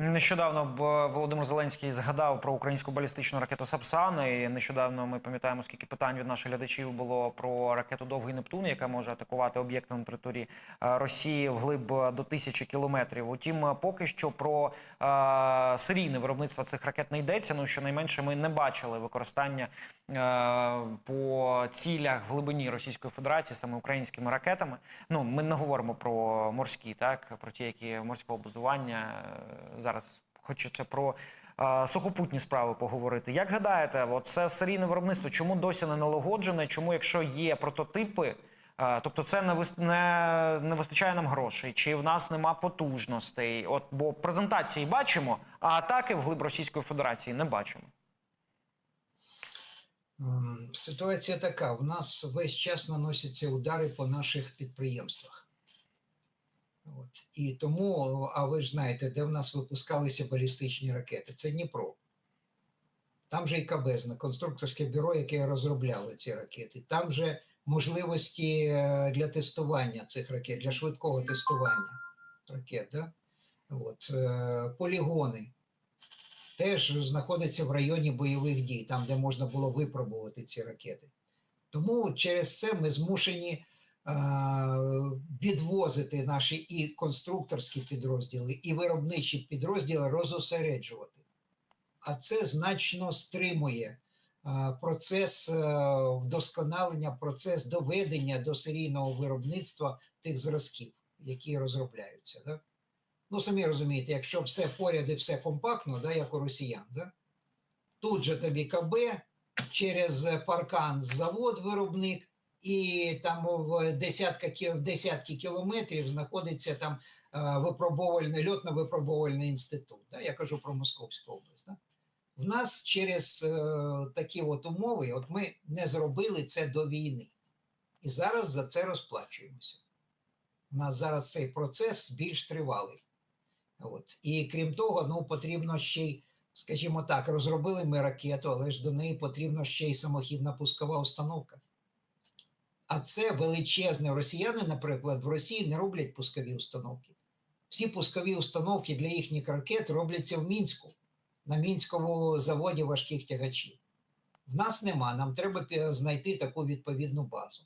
Нещодавно б Володимир Зеленський згадав про українську балістичну ракету Сапсан. І нещодавно ми пам'ятаємо, скільки питань від наших глядачів було про ракету Довгий Нептун, яка може атакувати об'єкти на території е, Росії вглиб е, до тисячі кілометрів. Утім, е, поки що про е, серійне виробництво цих ракет не йдеться. Ну щонайменше ми не бачили використання е, по цілях в глибині Російської Федерації саме українськими ракетами. Ну ми не говоримо про морські, так про ті, які морського базування е, зараз. Хочеться про е, сухопутні справи поговорити. Як гадаєте, це серійне виробництво? Чому досі не налагоджене? Чому, якщо є прототипи, е, тобто це не, вис- не, не вистачає нам грошей, чи в нас нема потужностей? От бо презентації бачимо, а атаки вглиб Російської Федерації не бачимо. Ситуація така: в нас весь час наносяться удари по наших підприємствах. І тому, а ви ж знаєте, де в нас випускалися балістичні ракети? Це Дніпро. Там же і КБЗ, конструкторське бюро, яке розробляло ці ракети. Там же можливості е, для тестування цих ракет, для швидкого тестування ракет. Да? От. е, Полігони теж знаходиться в районі бойових дій, там, де можна було випробувати ці ракети. Тому через це ми змушені відвозити наші і конструкторські підрозділи, і виробничі підрозділи розосереджувати. А це значно стримує е, процес е, вдосконалення, процес доведення до серійного виробництва тих зразків, які розробляються. Да? Ну, самі розумієте, якщо все поряд і все компактно, да, як у росіян, да? тут же тобі КБ, через паркан завод виробник, і там в десятка, десятки кілометрів знаходиться там е, випробовувальний, льотно-випробовувальний інститут. Да? Я кажу про Московську область. Да? В нас через е, такі от умови, от ми не зробили це до війни. І зараз за це розплачуємося. У нас зараз цей процес більш тривалий. От. І крім того, ну потрібно ще й, скажімо так, розробили ми ракету, але ж до неї потрібна ще й самохідна пускова установка. А це величезне. Росіяни, наприклад, в Росії не роблять пускові установки. Всі пускові установки для їхніх ракет робляться в Мінську, на мінському заводі важких тягачів. В нас нема, нам треба знайти таку відповідну базу.